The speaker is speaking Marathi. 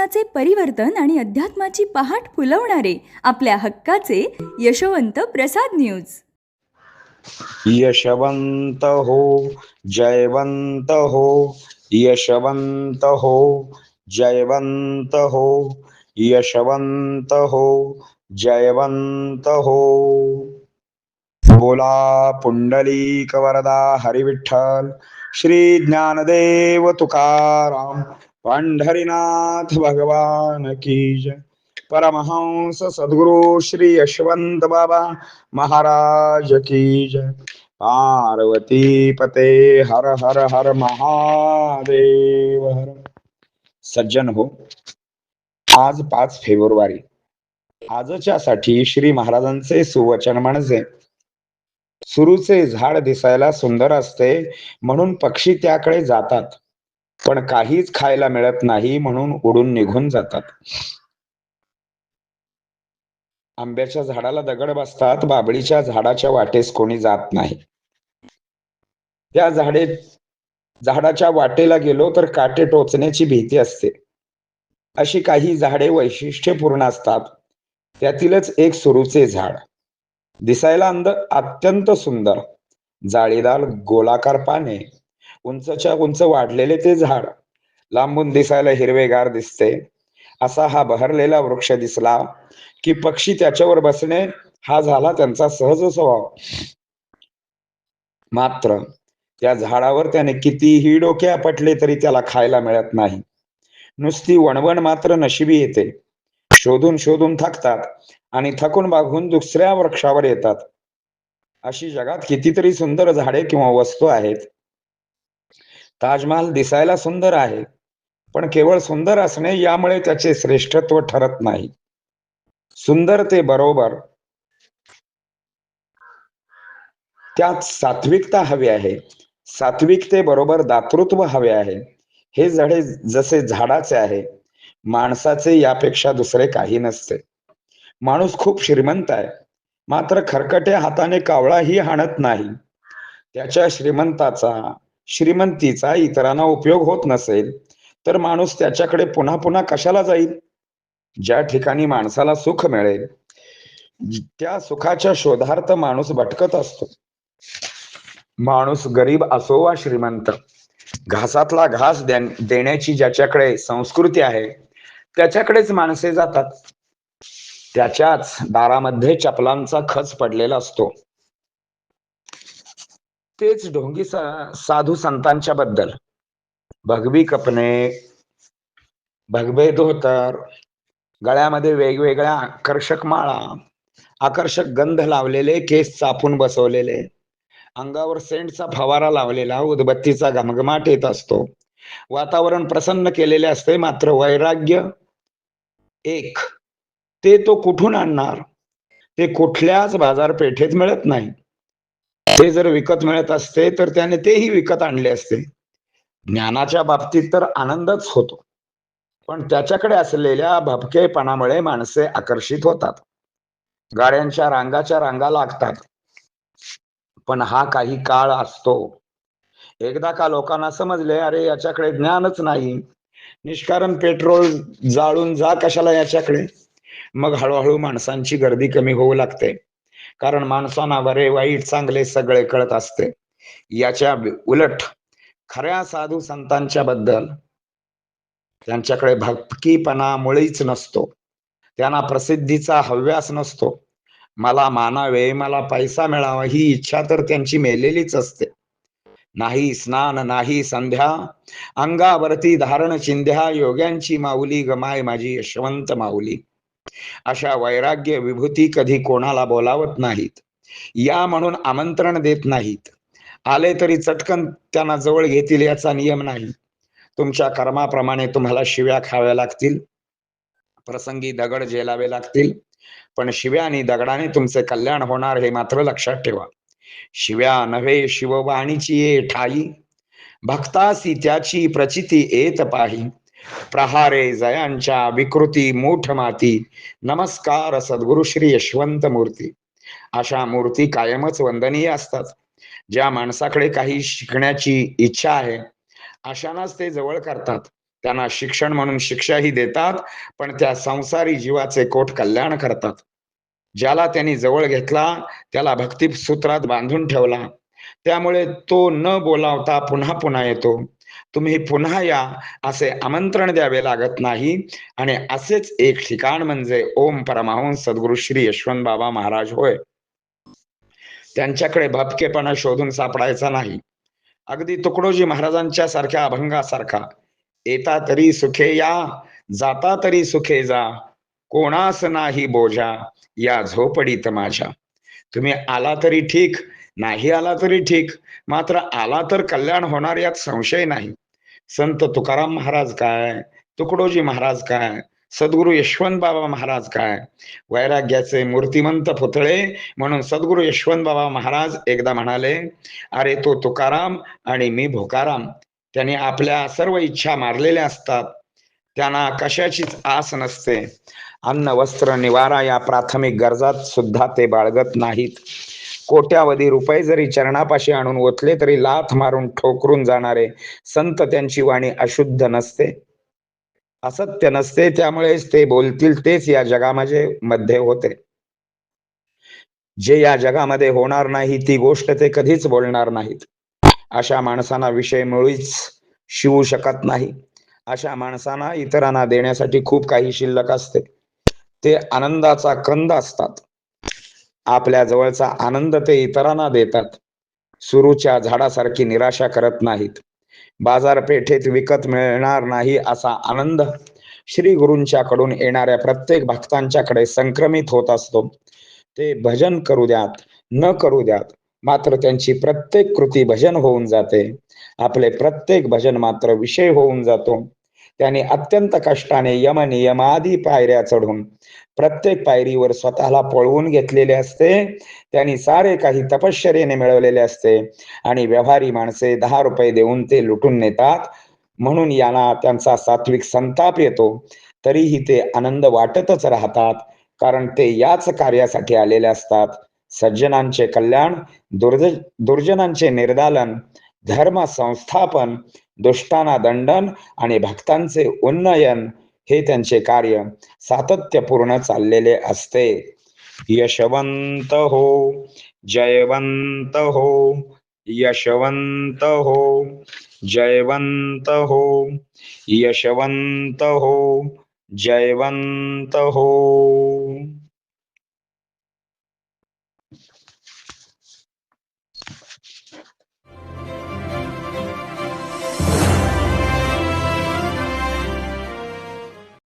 जीवनाचे परिवर्तन आणि अध्यात्माची पहाट फुलवणारे आपल्या हक्काचे यशवंत प्रसाद न्यूज. यशवंत हो जयवंत हो यशवंत हो जयवंत हो यशवंत हो जयवंत हो. बोला पुंडलीक वरदा हरिविठ्ठल श्री ज्ञानदेव तुकाराम पंढरीनाथ भगवान की जय। परमहंस सद्गुरु श्री यशवंत बाबा महाराज की जय। पार्वती पते हर हर हर महादेव हर। सज्जन हो आज पाच फेब्रुवारी। आजच्या साठी श्री महाराजांचे सुवचन म्हणजे सुरूचे झाड दिसायला सुंदर असते म्हणून पक्षी त्याकडे जातात. पण काहीच खायला मिळत नाही म्हणून उडून निघून जातात. आंब्याच्या झाडाला दगड बसतात बाबळीच्या झाडाच्या वाटेस कोणी जात नाही. त्या झाडे झाडाच्या वाटेला गेलो तर काटे टोचण्याची भीती असते. अशी काही झाडे वैशिष्ट्यपूर्ण असतात. त्यातीलच एक सुरूचे झाड. दिसायला अंद अत्यंत सुंदर. जाळीदार गोलाकार पाने. उंचच्या उंच वाढलेले ते झाड. लांबून दिसायला हिरवेगार दिसते. असा हा बहरलेला वृक्ष दिसला की पक्षी त्याच्यावर बसणे हा झाला त्यांचा सहज स्वभाव. मात्र त्या झाडावर त्याने कितीही डोके आपटले तरी त्याला खायला मिळत नाही. नुसती वणवण मात्र नशिबी येते. शोधून शोधून थकतात आणि थकून बागून दुसऱ्या वृक्षावर येतात. अशी जगात कितीतरी सुंदर झाडे किंवा वस्तू आहेत. ताजमहाल दिसायला सुंदर आहे पण केवळ सुंदर असणे यामुळे त्याचे श्रेष्ठत्व ठरत नाही. सुंदरते बरोबर. त्यात सात्विकता हवी आहे. सात्विकते बरोबर दातृत्व हवे आहे. हे झाडे जसे झाडाचे आहे माणसाचे यापेक्षा दुसरे काही नसते. माणूस खूप श्रीमंत आहे मात्र खरकटे हाताने कावळाही हाणत नाही. त्याच्या श्रीमंताचा श्रीमंतीचा इतरांना उपयोग होत नसेल तर माणूस त्याच्याकडे पुन्हा पुन्हा कशाला जाईल? ज्या ठिकाणी माणसाला सुख मिळेल त्या सुखाच्या शोधार्थ माणूस भटकत असतो. माणूस गरीब असो वा श्रीमंत घासातला घास देण्याची ज्याच्याकडे संस्कृती आहे त्याच्याकडेच माणसे जातात. त्याच्याच दारामध्ये चपलांचा खच पडलेला असतो. तेच ढोंगी साधू संतांच्या बद्दल. भगवी कपणे भगवे धोतर गळ्यामध्ये वेगवेगळ्या आकर्षक माळा आकर्षक गंध लावलेले केस चापून बसवलेले अंगावर सेंटचा फवारा लावलेला उदबत्तीचा घमघमाट येत असतो. वातावरण प्रसन्न केलेले असते मात्र वैराग्य एक. ते तो कुठून आणणार? ते कुठल्याच बाजारपेठेत मिळत नाही. ते जर विकत मिळत असते तर त्याने तेही विकत आणले असते. ज्ञानाच्या बाबतीत तर आनंदच होतो. पण त्याच्याकडे असलेल्या भपकेपणामुळे माणसे आकर्षित होतात. गाड्यांच्या रांगाच्या रांगा लागतात. पण हा काही काळ असतो. एकदा का लोकांना समजले अरे याच्याकडे ज्ञानच नाही. निष्कारण पेट्रोल जाळून जा कशाला याच्याकडे? मग हळूहळू माणसांची गर्दी कमी होऊ लागते. कारण माणसांना बरे वाईट चांगले सगळे कळत असते. याच्या उलट खऱ्या साधू संतांच्या बद्दल त्यांच्याकडे भक्कीपणा मुळीच नसतो. त्यांना प्रसिद्धीचा हव्यास नसतो. मला मानावे मला पैसा मिळावा ही इच्छा तर त्यांची मेलेलीच असते. नाही स्नान नाही संध्या अंगावरती धारण चिंध्या योग्यांची माऊली गमाय माझी यशवंत माऊली. अशा वैराग्य विभूती कधी कोणाला बोलावत नाहीत. या म्हणून आमंत्रण देत नाहीत. आले तरी चटकन त्यांना जवळ घेतील याचा नियम नाही. तुमच्या कर्माप्रमाणे तुम्हाला शिव्या खाव्या लागतील. प्रसंगी दगड झेलावे लागतील. पण शिव्या आणि दगडाने तुमचे कल्याण होणार हे मात्र लक्षात ठेवा. शिव्या नव्हे शिववाणीची ये ठाई. भक्तासी त्याची प्रचिती येत पाही. प्रहारे जयांच्या विकृती मूठ माती नमस्कार सद्गुरु श्री यशवंत मूर्ती. अशा मूर्ती कायमच वंदनीय असतात. ज्या माणसाकडे काही शिकण्याची इच्छा आहे अशांनाच ते जवळ करतात. त्यांना शिक्षण म्हणून शिक्षाही देतात पण त्या संसारी जीवाचे कोट कल्याण करतात. ज्याला त्यांनी जवळ घेतला त्याला भक्ती सूत्रात बांधून ठेवला. त्यामुळे तो न बोलावता पुन्हा पुन्हा येतो. तुम्ही पुन्हा या असे आमंत्रण द्यावे लागत नाही. आणि असेच एक ठिकाण म्हणजे ओम परमहंस सद्गुरु श्री यशवंत बाबा महाराज होय. त्यांच्याकडे भपकेपणा शोधून सापडायचा नाही. अगदी तुकडोजी महाराजांच्या सारख्या अभंगासारखा. येता तरी सुखे या जाता तरी सुखे जा. कोणास नाही बोजा या झोपडीत माझ्या. तुम्ही आला तरी ठीक नाही आला तरी ठीक. मात्र आला तर कल्याण होणार यात संशय नाही. संत तुकाराम महाराज काय? तुकडोजी महाराज काय? सद्गुरु यशवंत बाबा महाराज काय? वैराग्याचे मूर्तिमंत पुतळे म्हणून सद्गुरु यशवंत बाबा महाराज एकदा म्हणाले अरे तो तुकाराम आणि मी भोकाराम. त्यांनी आपल्या सर्व इच्छा मारलेल्या असतात. त्यांना कशाचीच आस नसते. अन्न वस्त्र निवारा या प्राथमिक गरजात सुद्धा ते बाळगत नाहीत. कोट्यावधी रुपये जरी चरणापाशी आणून ओतले तरी लाथ मारून ठोकरून जाणारे संत त्यांची वाणी अशुद्ध नसते. असत्य नसते त्यामुळेच ते बोलतील तेच या जगामध्ये मध्ये होते. जे या जगामध्ये होणार नाही ती गोष्ट ते कधीच बोलणार नाहीत. अशा माणसांना विषय मुळीच शिवू शकत नाही. अशा माणसांना इतरांना देण्यासाठी खूप काही शिल्लक असते. ते आनंदाचा कंद असतात. आपल्या जवळचा आनंद ते इतरांना देतात. सुरूच्या झाडासारखी निराशा करत नाहीत. बाजारपेठेत विकत मिळणार नाही असा आनंद श्री गुरूंच्या कडून येणाऱ्या प्रत्येक भक्तांच्याकडे संक्रमित होत असतो. ते भजन करू द्यात न करू द्यात मात्र त्यांची प्रत्येक कृती भजन होऊन जाते. आपले प्रत्येक भजन मात्र विषय होऊन जातो. त्यांनी अत्यंत कष्टाने यम नियमादी पायऱ्या चढून प्रत्येक पायरीवर स्वतःला पळवून घेतलेले असते. त्यांनी सारे काही तपश्चर्येने मिळवलेले असते आणि व्यवहारी माणसे दहा रुपये देऊन ते लुटून नेतात. म्हणून यांना त्यांचा सात्विक संताप येतो. तरीही ते आनंद वाटतच राहतात कारण ते याच कार्यासाठी आलेले असतात. सज्जनांचे कल्याण दुर्ज दुर्जनांचे निर्दालन धर्म संस्थापन दुष्टांना दंडन आणि भक्तांचे उन्नयन हे त्यांचे कार्य सातत्यपूर्ण चाललेले असते. यशवंत हो जयवंत हो यशवंत हो जयवंत हो यशवंत हो जयवंत हो।